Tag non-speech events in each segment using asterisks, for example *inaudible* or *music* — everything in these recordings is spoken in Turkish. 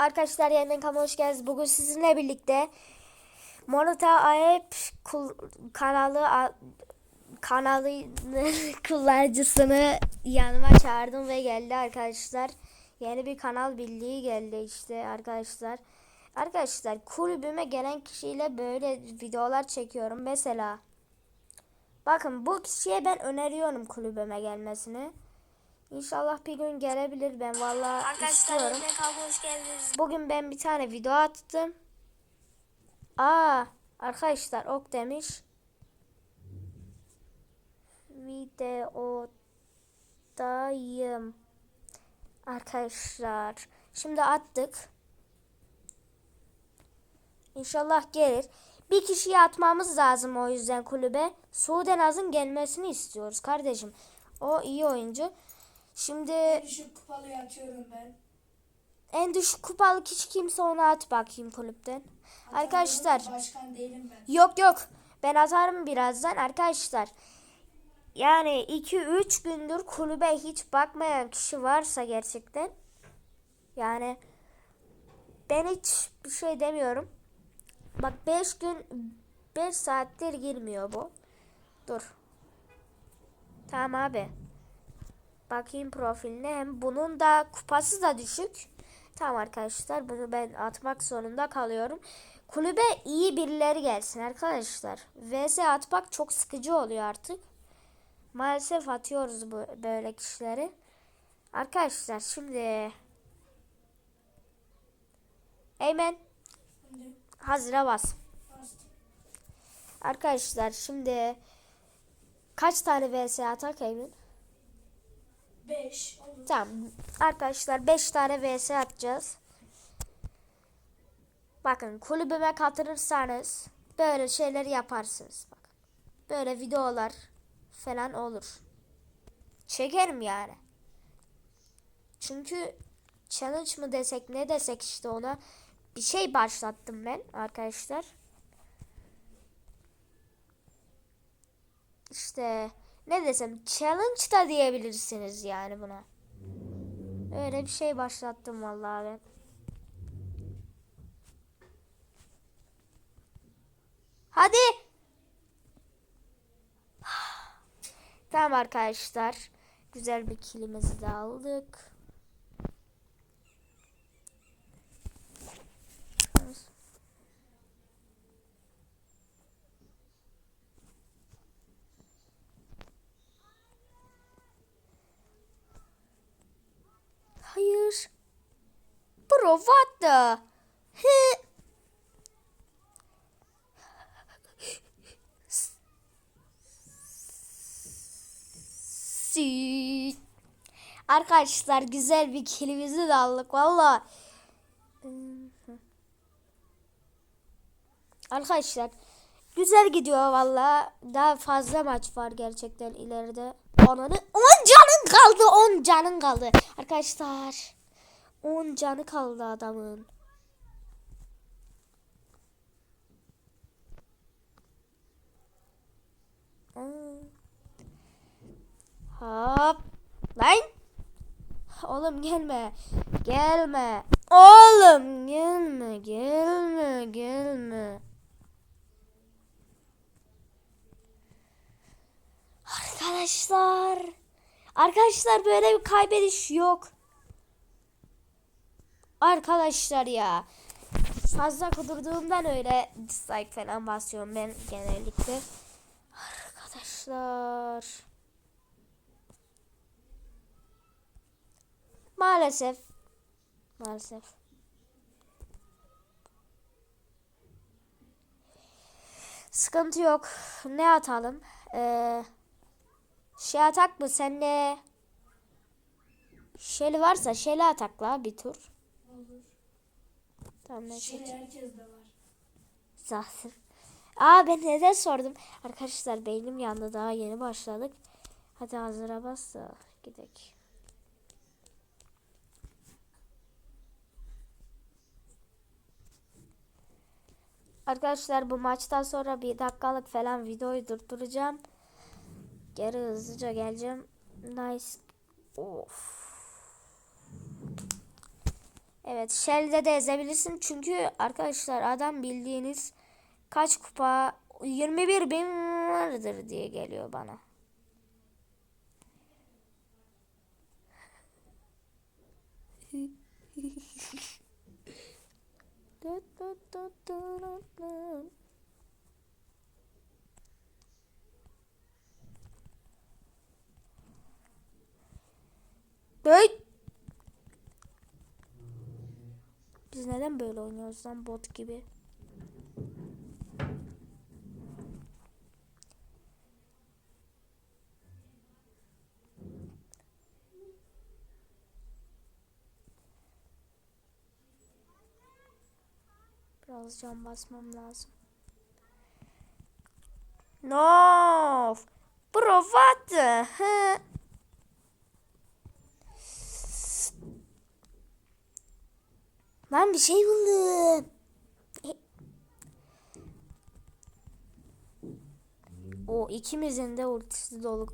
Arkadaşlar yeniden kanalıma hoş geldiniz. Bugün sizinle birlikte Monota kul- kanalı kanalı *laughs* kullanıcısını yanıma çağırdım ve geldi arkadaşlar. Yeni bir kanal birliği geldi işte arkadaşlar. Arkadaşlar kulübüme gelen kişiyle böyle videolar çekiyorum. Mesela bakın bu kişiye ben öneriyorum kulübüme gelmesini. İnşallah bir gün gelebilir ben vallahi Arkadaşlar istiyorum. Bugün ben bir tane video attım. Aa, arkadaşlar ok demiş. Videodayım. Arkadaşlar. Şimdi attık. İnşallah gelir. Bir kişiyi atmamız lazım o yüzden kulübe. Suudenaz'ın gelmesini istiyoruz kardeşim. O iyi oyuncu. Şimdi Düşük kupalıyı atıyorum ben. en düşük kupalık hiç kimse onu at bakayım kulüpten. Arkadaşlar Atamıyorum, Başkan değilim ben. yok yok ben atarım birazdan arkadaşlar. Yani 2-3 gündür kulübe hiç bakmayan kişi varsa gerçekten yani ben hiç bir şey demiyorum. Bak 5 gün 5 saattir girmiyor bu. Dur. Tamam abi. Bakayım profiline. Hem bunun da kupası da düşük. Tamam arkadaşlar bunu ben atmak zorunda kalıyorum. Kulübe iyi birileri gelsin arkadaşlar. VS atmak çok sıkıcı oluyor artık. Maalesef atıyoruz bu böyle kişileri. Arkadaşlar şimdi Eymen hazıra bas. Arkadaşlar şimdi kaç tane VS atak Eymen? 5 olur. Tamam. Arkadaşlar 5 tane vs atacağız. Bakın kulübüme katılırsanız böyle şeyler yaparsınız. Bakın. Böyle videolar falan olur. Çekerim yani. Çünkü challenge mı desek ne desek işte ona bir şey başlattım ben arkadaşlar. İşte ne desem challenge da diyebilirsiniz yani buna. Öyle bir şey başlattım vallahi ben. Hadi. *sighs* Tamam arkadaşlar. Güzel bir kilimizi de aldık. Hayır. Si. Arkadaşlar güzel bir kilimizi de aldık valla. Arkadaşlar güzel gidiyor valla. Daha fazla maç var gerçekten ileride. Ananı 10 canın kaldı 10 canın kaldı. Arkadaşlar 10 canı kaldı adamın. Hop. Lan. Oğlum gelme. Gelme. Oğlum gelme. Gelme. Gelme. Arkadaşlar. Arkadaşlar böyle bir kaybediş yok. Arkadaşlar ya. Fazla kudurduğumdan öyle dislike falan basıyorum ben genellikle. Arkadaşlar. Maalesef. Maalesef. Sıkıntı yok. Ne atalım? Ee, şey atak mı? Sende Şeli varsa şeli atakla bir tur. Tamam Şey seçeyim. herkes de var. Zaten. Aa ben neden sordum? Arkadaşlar beynim yandı daha yeni başladık. Hadi hazıra bas da gidelim. Arkadaşlar bu maçtan sonra bir dakikalık falan videoyu durduracağım. Geri hızlıca geleceğim. Nice. Of. Evet Shell'de de ezebilirsin. Çünkü arkadaşlar adam bildiğiniz kaç kupa 21 bin vardır diye geliyor bana. Hey! Biz neden böyle oynuyoruz lan bot gibi? Biraz can basmam lazım. No! Bro what the heck? Ben bir şey buldum. O ikimizin de ultisi dolu.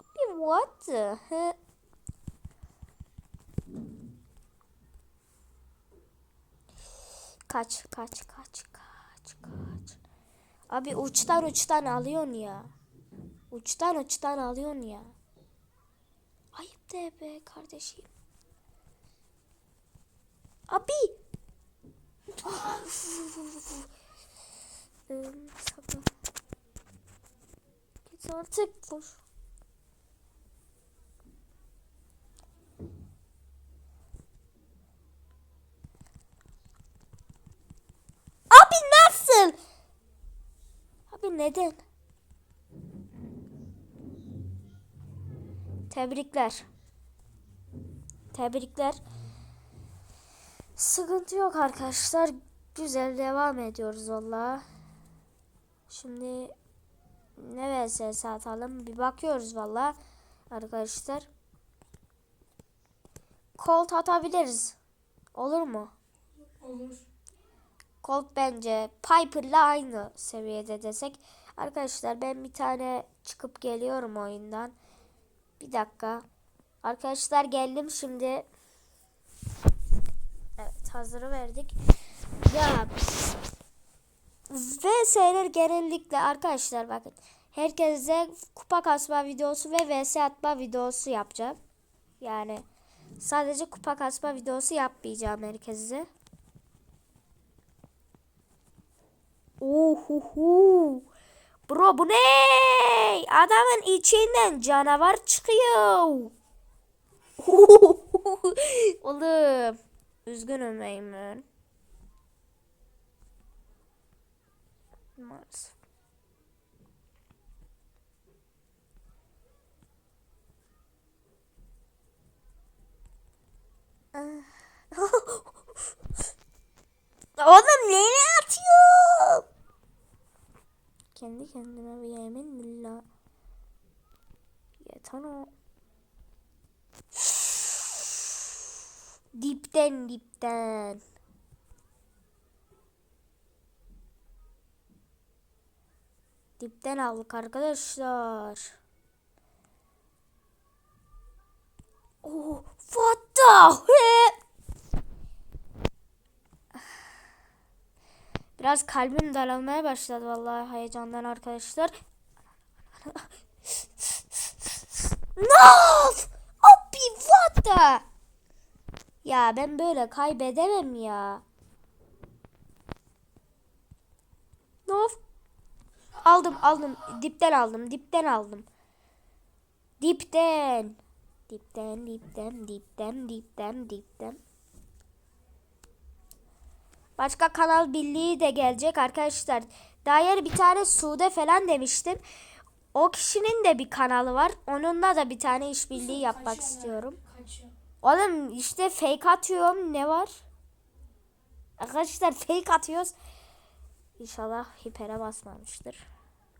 Abi what the? Kaç kaç kaç kaç kaç. Abi uçtan uçtan alıyorsun ya. Uçtan uçtan alıyorsun ya. Ayıp de be kardeşim. Abi. Ee, sabah. Git artık boş. Abi nasıl? Abi neden? Tebrikler. Tebrikler. Sıkıntı yok arkadaşlar. Güzel devam ediyoruz valla. Şimdi ne vs atalım bir bakıyoruz valla arkadaşlar. Colt atabiliriz. Olur mu? Olur. Colt bence Piper'la aynı seviyede desek. Arkadaşlar ben bir tane çıkıp geliyorum oyundan. Bir dakika. Arkadaşlar geldim şimdi. Evet hazırı verdik. Ya VS'ler genellikle arkadaşlar bakın. Herkese kupa kasma videosu ve VS atma videosu yapacağım. Yani sadece kupa kasma videosu yapmayacağım herkese. Uhuhu. Bro bu ne? Adamın içinden canavar çıkıyor. *laughs* Oğlum. Üzgünüm Eymen. Maalesef. Kendime bir yemin billah. Yeter o. Dipten dipten. Dipten aldık arkadaşlar. Oh, what the heck? Biraz kalbim daralmaya başladı vallahi heyecandan arkadaşlar. no! Abi what the? Ya ben böyle kaybedemem ya. No. Aldım aldım. Dipten aldım. Dipten aldım. Dipten. Dipten dipten dipten dipten dipten. Başka kanal birliği de gelecek arkadaşlar. Daha yeni bir tane Sude falan demiştim. O kişinin de bir kanalı var. Onunla da bir tane işbirliği yapmak Kaçıyor istiyorum. Kaçıyor. Oğlum işte fake atıyorum. Ne var? Arkadaşlar fake atıyoruz. İnşallah hipere basmamıştır.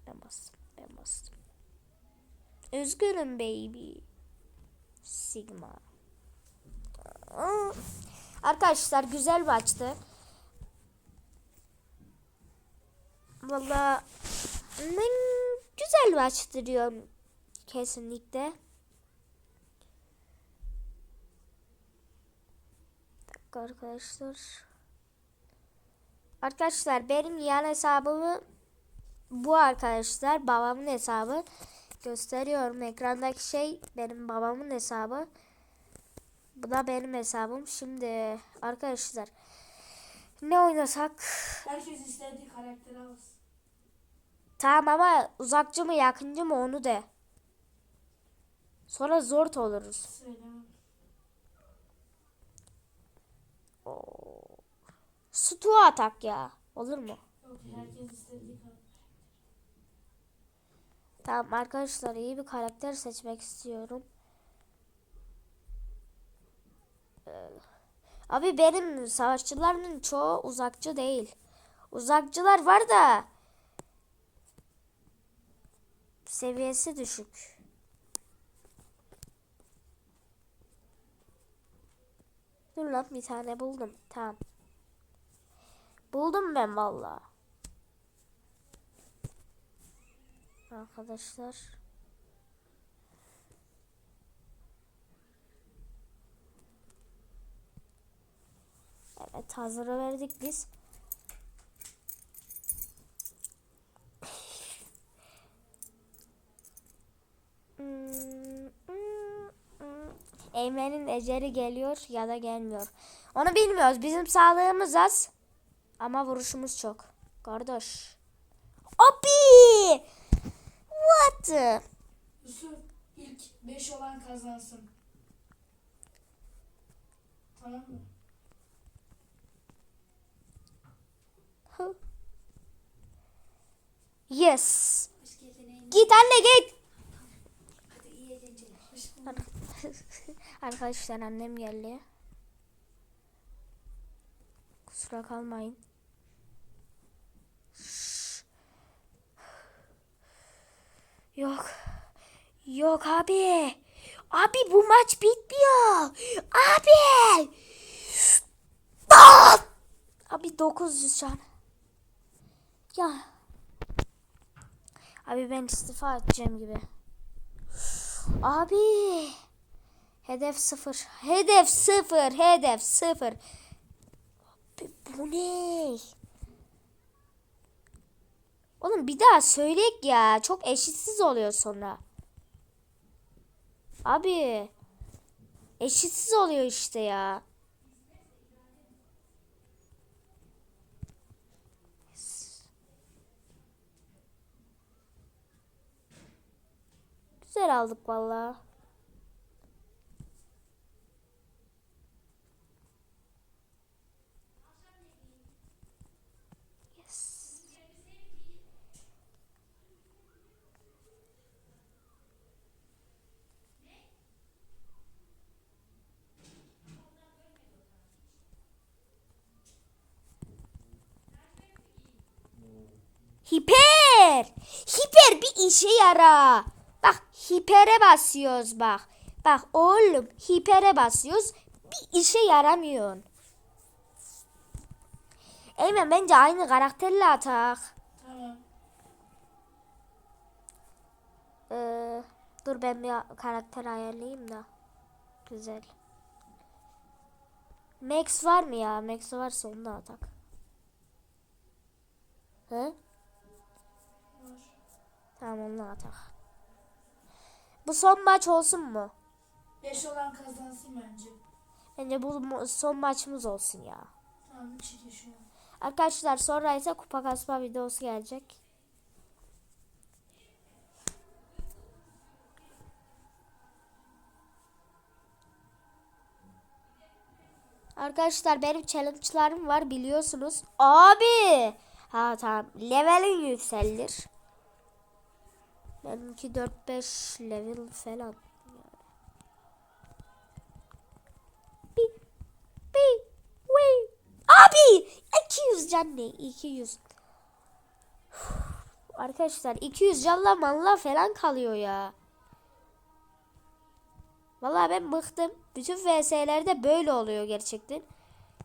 Ben bastım. Ben bastım. Üzgünüm baby. Sigma. Arkadaşlar güzel maçtı. Valla ben güzel başlıyor kesinlikle. dakika arkadaşlar. Arkadaşlar benim yan hesabımı bu arkadaşlar babamın hesabı gösteriyorum. Ekrandaki şey benim babamın hesabı. Bu da benim hesabım. Şimdi arkadaşlar ne oynasak? Herkes istediği karakteri alsın tamam ama uzakçı mı yakıncı mı onu de sonra zor oluruz. Stu atak ya olur mu Yok. Tamam arkadaşlar iyi bir karakter seçmek istiyorum. Ee, Abi benim savaşçılarımın çoğu uzakçı değil. Uzakçılar var da seviyesi düşük. Dur lan bir tane buldum. Tamam. Buldum ben vallahi. Arkadaşlar. Evet hazıra verdik biz. Eymen'in eceli geliyor ya da gelmiyor. Onu bilmiyoruz. Bizim sağlığımız az. Ama vuruşumuz çok. Kardeş. Abi! What? Yusuf ilk 5 olan kazansın. Tamam mı? Yes. Git anne git. Hadi iyi eğlenceler. *laughs* Arkadaşlar annem geldi. Kusura kalmayın. Yok. Yok abi. Abi bu maç bitmiyor. Abi. Abi 900 can. Ya. Abi ben istifa edeceğim gibi. Abi. Hedef sıfır. Hedef sıfır. Hedef sıfır. Abi bu ne? Oğlum bir daha söyleyek ya. Çok eşitsiz oluyor sonra. Abi. Eşitsiz oluyor işte ya. Güzel aldık vallahi. Yes. Hiper! Hiper bir işe yara. Bak hipere basıyoruz bak. Bak oğlum hipere basıyoruz. Bir işe yaramıyor. Eymen bence aynı karakterle atak. Tamam. Ee, dur ben bir karakter ayarlayayım da. Güzel. Max var mı ya? Max varsa onu da atak. He? Tamam onu da atak. Bu son maç olsun mu? 5 olan kazansın bence. Bence bu son maçımız olsun ya. Tamam 3 2 şu an. Arkadaşlar sonra ise kupa kasma videosu gelecek. Arkadaşlar benim challenge'larım var biliyorsunuz. Abi! Ha tamam. Levelin yükselir. Benimki 4-5 level falan. Bi, bi, wi. Abi! 200 can ne? 200. Arkadaşlar 200 canla malla falan kalıyor ya. Vallahi ben bıktım. Bütün VS'lerde böyle oluyor gerçekten.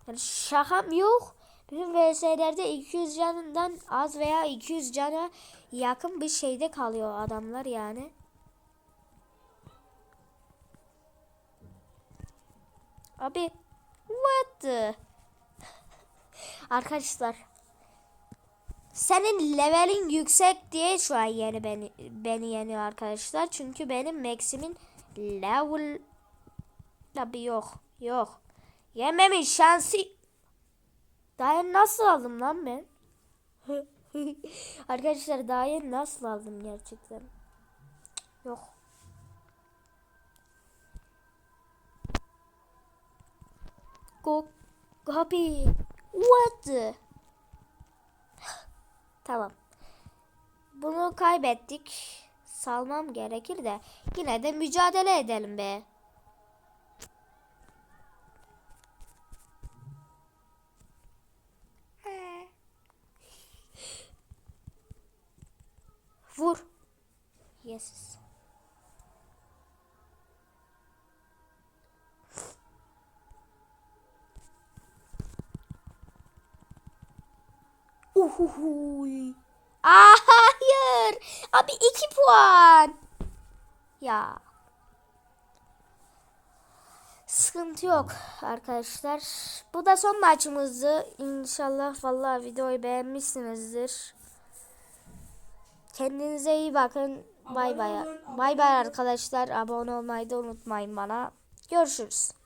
Yani şakam yok. Bütün VS'lerde 200 canından az veya 200 cana yakın bir şeyde kalıyor adamlar yani. Abi What the? *laughs* Arkadaşlar senin levelin yüksek diye şu an yeni beni beni yeniyor arkadaşlar. Çünkü benim maximin level tabi yok. Yok. Yememin şansı daha nasıl aldım lan ben? *laughs* arkadaşlar daha yeni nasıl aldım gerçekten? Yok. Go copy. What? the- *sighs* tamam. Bunu kaybettik. Salmam gerekir de yine de mücadele edelim be. Vur. Yes. Uhuhuy. Aa, hayır. Abi iki puan. Ya. Sıkıntı yok arkadaşlar. Bu da son maçımızdı. İnşallah vallahi videoyu beğenmişsinizdir. Kendinize iyi bakın. Bay bay. Bay bay arkadaşlar. Abone olmayı da unutmayın bana. Görüşürüz.